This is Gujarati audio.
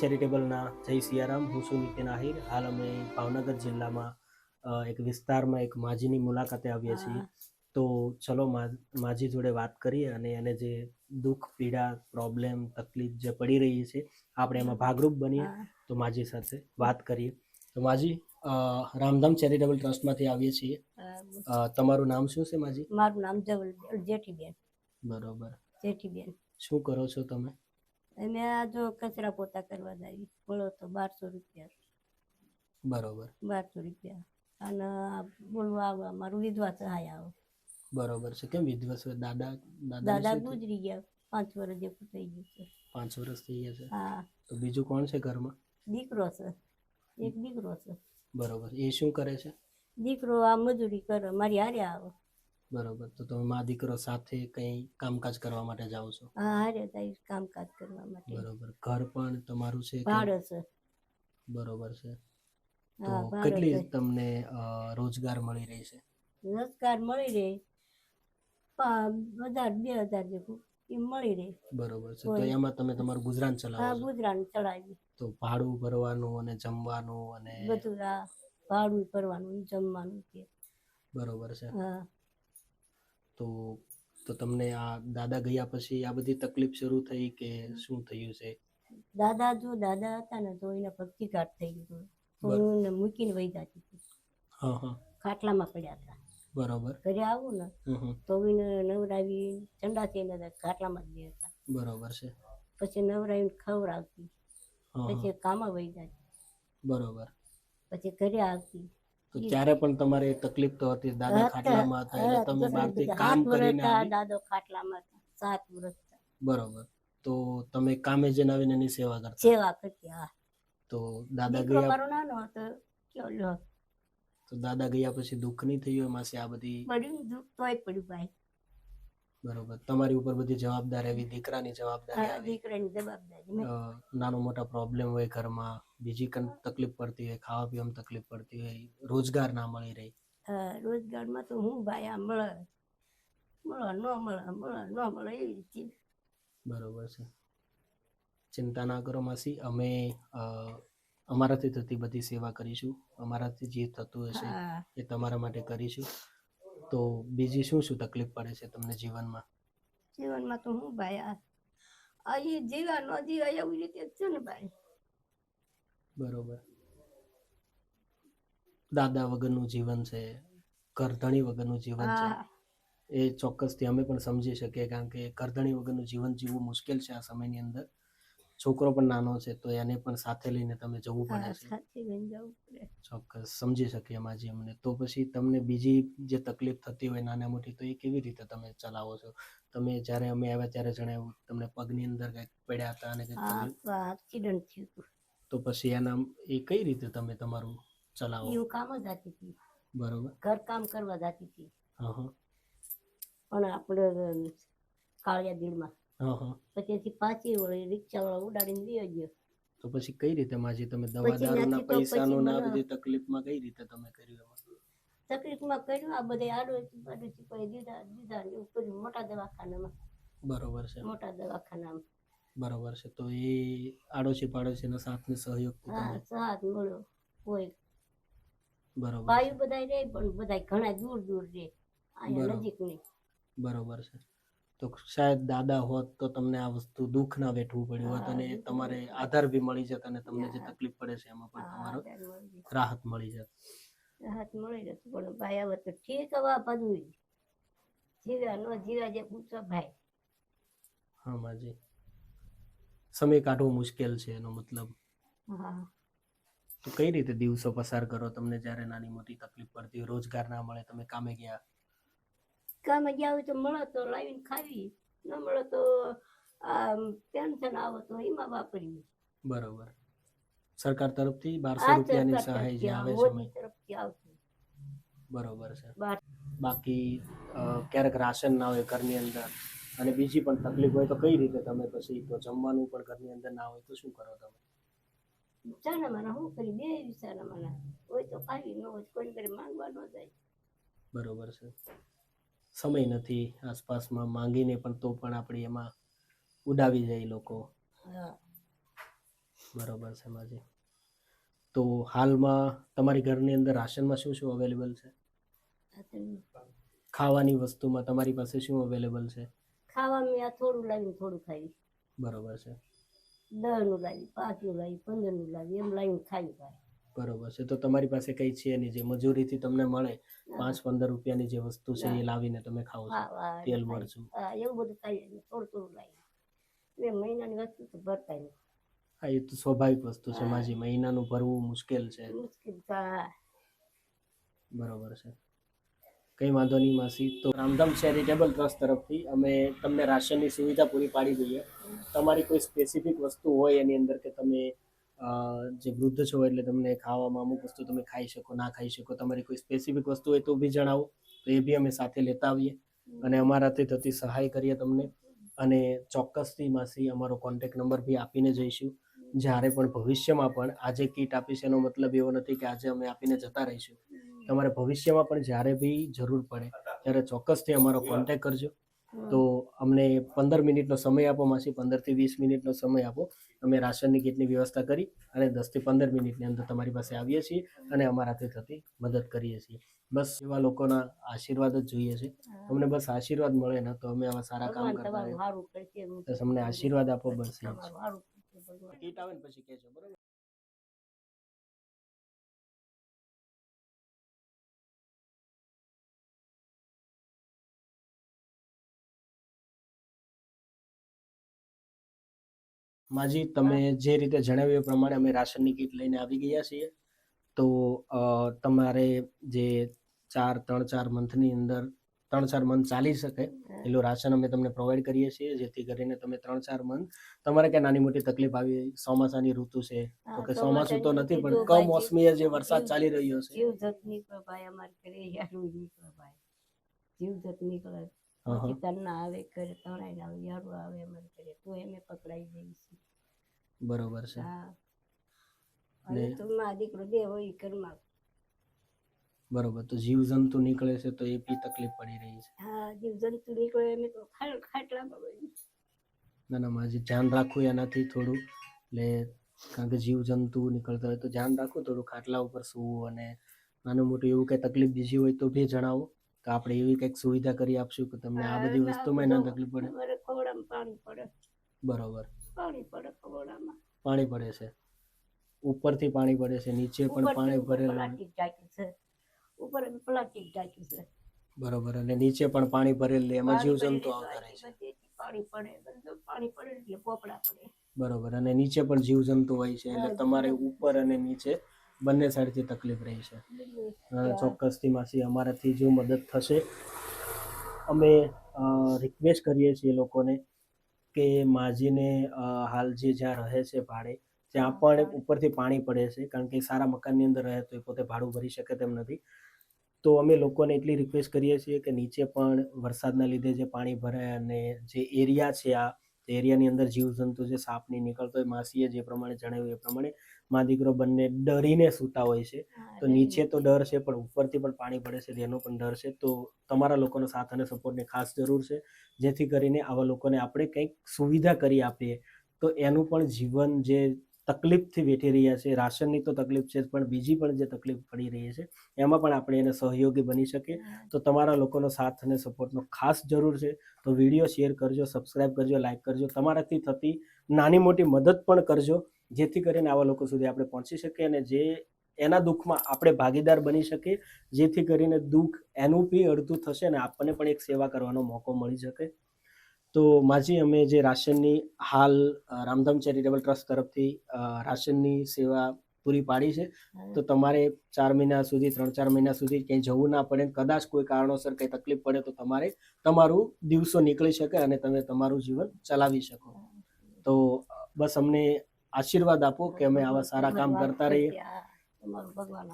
ચેરિટેબલના જય સિયારામ હું છું નીતિન આહિર હાલ અમે ભાવનગર જિલ્લામાં એક વિસ્તારમાં એક માજીની મુલાકાતે આવીએ છીએ. તો ચલો માજી જોડે વાત કરીએ અને એને જે દુઃખ પીડા પ્રોબ્લેમ તકલીફ જે પડી રહી છે આપણે એમાં ભાગરૂપ બનીએ તો માજી સાથે વાત કરીએ. તો માજી રામધામ ચેરિટેબલ ટ્રસ્ટમાંથી આવીએ છીએ. તમારું નામ શું છે માજી? મારું નામ જેઠીબેન. બરોબર. જેઠીબેન. શું કરો છો તમે? અમે આ જો કચરા પોતા કરવા જાય બોલો તો બારસો રૂપિયા. બરોબર. બારસો રૂપિયા. અને બોલવા મારું વિધવા સહાય આવે. બરોબર છે. કેમ વિધવા સહાય દાદા દાદા ગુજરી ગયા. પાંચ વર્ષ જેવું થઈ ગયું છે. પાંચ વર્ષ થઈ ગયા છે? હા. તો બીજું કોણ છે ઘરમાં? દીકરો છે. એક દીકરો છે. બરોબર. એ શું કરે છે? દીકરો આ મજૂરી કરે. મારી હારે આવે. બરોબર. તો તમે મા દીકરો સાથે કંઈ કામકાજ કરવા માટે જાઓ છો? હા રે જાય કામકાજ કરવા માટે. બરોબર. ઘર પણ તમારું છે કે? ભાડે છે. બરોબર છે. તો હા ભાડે કેટલી છે. તમને અ, રોજગાર મળી રહી છે? રોજગાર મળી રહે. પા- હજાર બે હજાર જેવું એ મળી રહે. બરોબર છે. તો હોય. એમાં તમે તમારું ગુજરાન ચલાવો છો? ગુજરાન ચડાવી તો ભાડું ભરવાનું અને જમવાનું અને બધું આ ભાડું કરવાનું જમવાનું કે. બરોબર છે. હા. તો તો તમને આ દાદા ગયા પછી આ બધી તકલીફ શરૂ થઈ કે શું થયું છે? દાદા જો દાદા હતા ને તો એને ભક્તિ ઘાટ થઈ ગયું તો હું એને મૂકીને વહી જતી હતી હા હા. ખાટલામાં પડ્યા હતા. બરોબર. ઘરે આવું ને તો એને નવરાવી ચંડાથી થઈને ખાટલામાં જ હતા. બરોબર છે. પછી નવરાવીને ખવડાવતી. પછી કામમાં વહી જાય બરોબર. પછી ઘરે આવતી. તો ત્યારે પણ તમારે તકલીફ તો હતી દાદા ખાટલામાં હતા એટલે તમે બહારથી કામ કરીને દાદો ખાટલામાં હતા, સાત વર્ષ બરોબર. તો તમે કામે જઈને આવીને એની સેવા કરતા? સેવા કરતી હા. તો દાદા ગયા? મારો નાનો હતો તો દાદા ગયા પછી દુઃખ નહીં થયું એમાં આ બધી પડ્યું દુઃખ તોય પડ્યું ભાઈ. બરોબર. તમારી ઉપર બધી જવાબદારી આવી દીકરાની જવાબદારી આવી. દીકરાની જવાબદારી નાનો મોટો પ્રોબ્લેમ હોય ઘરમાં બીજી કન તકલીફ પડતી હોય ખાવા પીવામાં તકલીફ પડતી હોય રોજગાર ના મળી રહી. હા, રોજગારમાં તો હું ભાઈ આ મળે મળે ન મળે મળે ન મળે એવી રીતે બરોબર છે. ચિંતા ના કરો માસી અમે અમારાથી થતી બધી સેવા કરીશું. અમારાથી જે થતું હશે એ તમારા માટે કરીશું. તો બીજી શું શું તકલીફ પડે છે તમને જીવનમાં? જીવનમાં તો હું ભાઈ આ એ જીવા ન જીવા એવી રીતે જ છે ને ભાઈ. બરોબર. દાદા વગરનું જીવન છે કરધણી વગરનું જીવન છે. એ ચોક્કસથી અમે પણ સમજી શકીએ કારણ કે કરધણી વગરનું જીવન જીવવું મુશ્કેલ છે આ સમયની અંદર. છોકરો પણ નાનો છે તો એને પણ સાથે લઈને તમે જવું પડે છે. સાથે લઈને જવું પડે. ચોક્કસ સમજી શકીએ માજી અમને. તો પછી તમને બીજી જે તકલીફ થતી હોય નાના મોટી તો એ કેવી રીતે તમે ચલાવો છો? તમે જ્યારે અમે આવ્યા ત્યારે જણાવ્યું તમને પગની અંદર કંઈક પડ્યા હતા અને એક્સિડન્ટ થયું તો પછી એના એ કઈ રીતે તમે તમારું ચલાવો? હું કામ જ જતી હતી. બરોબર. ઘર કામ કરવા જતી હતી. હા હા. પણ આપણે કાળિયા દિલમાં હા હા. પછીથી પાછી વળી રિક્ષાવાળા ઉડાડીને લઈ ગયો તો પછી કઈ રીતે માજી તમે દવા પછી દારૂના પૈસાનું ને પછી બધી તકલીફમાં કઈ રીતે તમે કર્યું એમાં? તકલીફમાં કર્યું આ બધે આડોશી પાડોશી કોઈ દીધા દીધા ને ઉપર મોટા દવાખાનામાં. બરોબર છે. મોટા દવાખાનામાં. બરોબર છે. તો એ આડોશી પાડોશીના સાથને સહયોગ હા સાથ મળ્યો કોઈ. બરોબર. ભાઈ બધા રે પણ બધા ઘણા દૂર દૂર રે. આ નજીક નહીં બરોબર છે. તો શાયદ દાદા હોત તો તમને આ વસ્તુ દુઃખ ના વેઠવું પડ્યું હોત અને તમારે આધાર બી મળી જત અને તમને જે તકલીફ પડે છે એમાં પણ તમારો. રાહત મળી જત. રાહત મળી જત પણ ભાઈ હવે તો ઠીક હવે બધું જીવ્યા ન જીવ્યા જે પૂછો ભાઈ. હા માજી. સમય કાઢવો મુશ્કેલ છે એનો મતલબ. હા. તો કઈ રીતે દિવસો પસાર કરો તમને જ્યારે નાની મોટી તકલીફ પડતી રોજગાર ના મળે તમે કામે ગયા? કામે ગયા હોય તો મળે તો લાવીને ખાવી. ન મળે તો પેન્શન આવે તો એમાં વાપરીએ. બરોબર. સરકાર તરફથી બારસો રૂપિયાની સહાય જે આવે છે બરોબર છે બાકી ક્યારેક રાશન ના હોય ઘરની અંદર અને બીજી પણ તકલીફ હોય તો કઈ રીતે તમે પછી તો જમવાનું પણ ઘરની અંદર ના હોય તો શું કરો તમે? ચાના માના શું કરી બે વિચારના માના હોય તો ખાવી ન હોય કોઈ ઘરે માંગવા ન જાય. બરોબર છે સમય નથી આસપાસમાં માંગીને પણ તો પણ આપણે એમાં ઉડાવી જાય લોકો. બરોબર છે માજી. તો હાલમાં તમારી ઘરની અંદર રાશનમાં શું શું અવેલેબલ છે? ખાવાની વસ્તુમાં તમારી પાસે શું અવેલેબલ છે? ખાવામાં આ થોડું લાવી થોડું ખાઈ. બરોબર છે. દહનું લાવી પાંચનું લાવી પંદરનું લાવી એમ લાવીને ખાઈ ભાઈ. બરોબર છે. તો તમારી પાસે કઈ છે નહીં? જે મજૂરીથી તમને મળે પાંચ પંદર રૂપિયાની જે વસ્તુ છે એ લાવીને તમે ખાઓ છો. તેલ મરચું. એવું બધું ખાઈ થોડું થોડું લાવી મહિનાની વસ્તુ તો ભરતા નહીં. હા એ તો સ્વાભાવિક વસ્તુ છે માજી. મહિનાનું ભરવું મુશ્કેલ છે. બરોબર છે. કંઈ વાંધો નહીં માસી. તો રામધામ ચેરિટેબલ ટ્રસ્ટ તરફથી અમે તમને રાશનની સુવિધા પૂરી પાડી દઈએ. તમારી કોઈ સ્પેસિફિક વસ્તુ હોય એની અંદર કે તમે જે વૃદ્ધ છો એટલે તમને ખાવામાં અમુક વસ્તુ તમે ખાઈ શકો, ના ખાઈ શકો, તમારી કોઈ સ્પેસિફિક વસ્તુ હોય તો બી જણાવો, તો એ બી અમે સાથે લેતા આવીએ અને અમારાથી થતી સહાય કરીએ તમને અને ચોક્કસથી માસી અમારો કોન્ટેક નંબર બી આપીને જઈશું. જ્યારે પણ ભવિષ્યમાં પણ આજે કીટ આપીશ એનો મતલબ એવો નથી કે આજે અમે આપીને જતા રહીશું. તમારે ભવિષ્યમાં પણ જ્યારે બી જરૂર પડે, ત્યારે ચોક્કસથી અમારો કોન્ટેક કરજો. તો અમને પંદર મિનિટનો સમય આપો માસી પંદરથી વીસ મિનિટનો સમય આપો. અમે રાશનની કીટની વ્યવસ્થા કરી અને દસથી પંદર મિનિટની અંદર તમારી પાસે આવીએ છીએ અને અમારાથી થતી મદદ કરીએ છીએ. બસ એવા લોકોના આશીર્વાદ જ જોઈએ છે. અમને બસ આશીર્વાદ મળે ને તો અમે આવા સારા કામ કરતા રહીએ. બસ અમને આશીર્વાદ આપો બસ કીટ આવે ને પછી કહેજો બરોબર? માજી તમે જે રીતે જણાવ્યું એ પ્રમાણે અમે રાશનની કીટ લઈને આવી ગયા છીએ. તો તમારે જે ચાર ત્રણ ચાર મંથની અંદર ત્રણ ચાર મંથ ચાલી શકે એટલું રાશન અમે તમને પ્રોવાઈડ કરીએ છીએ જેથી કરીને તમે ત્રણ ચાર મંથ તમારે ક્યાં નાની મોટી તકલીફ આવી ચોમાસાની ઋતુ છે તો કે ચોમાસું તો નથી પણ કમોસમીય જે વરસાદ ચાલી રહ્યો છે. જીવ જત નીકળે ભાઈ અમારે ઘરે યારું જીવ જત નીકળે હા, હા. પછી ના આવે કરે તણાઈ આવે યારો આવે એમ કરે તો એમે પકડાઈ જઈએ છીએ બરોબર છે. હા. અને તો માં દીકરો બે હોય ઈ ઘરમાં. બરોબર તો જીવ જંતુ નીકળે છે તો એ બી તકલીફ પડી રહી છે. હા જીવ જંતુ નીકળે એને તો ખાટ ખાટલામાં. ના ના માજી ધ્યાન રાખવું એનાથી થોડું. એટલે કારણ કે જીવ જંતુ નીકળતા હોય તો ધ્યાન રાખવું થોડું ખાટલા ઉપર સૂવું અને નાનું મોટું એવું કંઈ તકલીફ બીજી હોય તો બી જણાવો. તો આપણે એવી કંઈક સુવિધા કરી આપશું કે તમને આ બધી વસ્તુમાં ના તકલીફ પડે? ખવડામાં પાણી પડે. બરોબર. પાણી પડે ખવડામાં. પાણી પડે છે. ઉપરથી પાણી પડે છે નીચે પણ પાણી ભરેલું છે. ઉપર પ્લાસ્ટિક ટાંકી છે. બરોબર અને નીચે પણ પાણી ભરેલું એમાં જીવ જંતુ આવતા રહે છે. પાણી પડે પાણી પડે એટલે પોપડા પડે. બરોબર અને નીચે પણ જીવ જંતુ હોય છે એટલે તમારે ઉપર અને નીચે બંને સાઈડથી તકલીફ રહી છે. ચોક્કસથી માસી અમારાથી જો મદદ થશે અમે રિક્વેસ્ટ કરીએ છીએ લોકોને કે માજીને હાલ જે જ્યાં રહે છે ભાડે ત્યાં પણ ઉપરથી પાણી પડે છે કારણ કે સારા મકાનની અંદર રહે તો એ પોતે ભાડું ભરી શકે તેમ નથી. તો અમે લોકોને એટલી રિક્વેસ્ટ કરીએ છીએ કે નીચે પણ વરસાદના લીધે જે પાણી ભરાય અને જે એરિયા છે આ એરિયાની અંદર જીવજંતુ જે સાપ નહીં નીકળતો હોય માસીએ જે પ્રમાણે જણાવ્યું એ પ્રમાણે મા દીકરો બંને ડરીને સૂતા હોય છે. તો નીચે તો ડર છે પણ ઉપરથી પણ પાણી પડે છે તેનો પણ ડર છે. તો તમારા લોકોનો સાથ અને સપોર્ટની ખાસ જરૂર છે. જેથી કરીને આવા લોકોને આપણે કંઈક સુવિધા કરી આપીએ. તો એનું પણ જીવન જે તકલીફથી વેઠી રહ્યા છે રાશનની તો તકલીફ છે જ, પણ બીજી પણ જે તકલીફ પડી રહી છે એમાં પણ આપણે એને સહયોગી બની શકીએ. તો તમારા લોકોનો સાથ અને સપોર્ટનો ખાસ જરૂર છે. તો વીડિયો શેર કરજો સબસ્ક્રાઇબ કરજો લાઇક કરજો. તમારાથી થતી નાની મોટી મદદ પણ કરજો. જેથી કરીને આવા લોકો સુધી આપણે પહોંચી શકીએ અને જે એના દુઃખમાં આપણે ભાગીદાર બની શકીએ જેથી કરીને દુઃખ એનું બી અડધું થશે અને આપણને પણ એક સેવા કરવાનો મોકો મળી શકે. તો માજી અમે જે રાશનની હાલ રામધામ ચેરિટેબલ ટ્રસ્ટ તરફથી રાશનની સેવા પૂરી પાડી છે. તો તમારે ચાર મહિના સુધી ત્રણ ચાર મહિના સુધી ક્યાંય જવું ના પડે. કદાચ કોઈ કારણોસર કંઈ તકલીફ પડે તો તમારે તમારું દિવસો નીકળી શકે અને તમે તમારું જીવન ચલાવી શકો. તો બસ અમને આશીર્વાદ આપો કે અમે આવા સારા કામ કરતા રહીએ તમારું ભગવાન.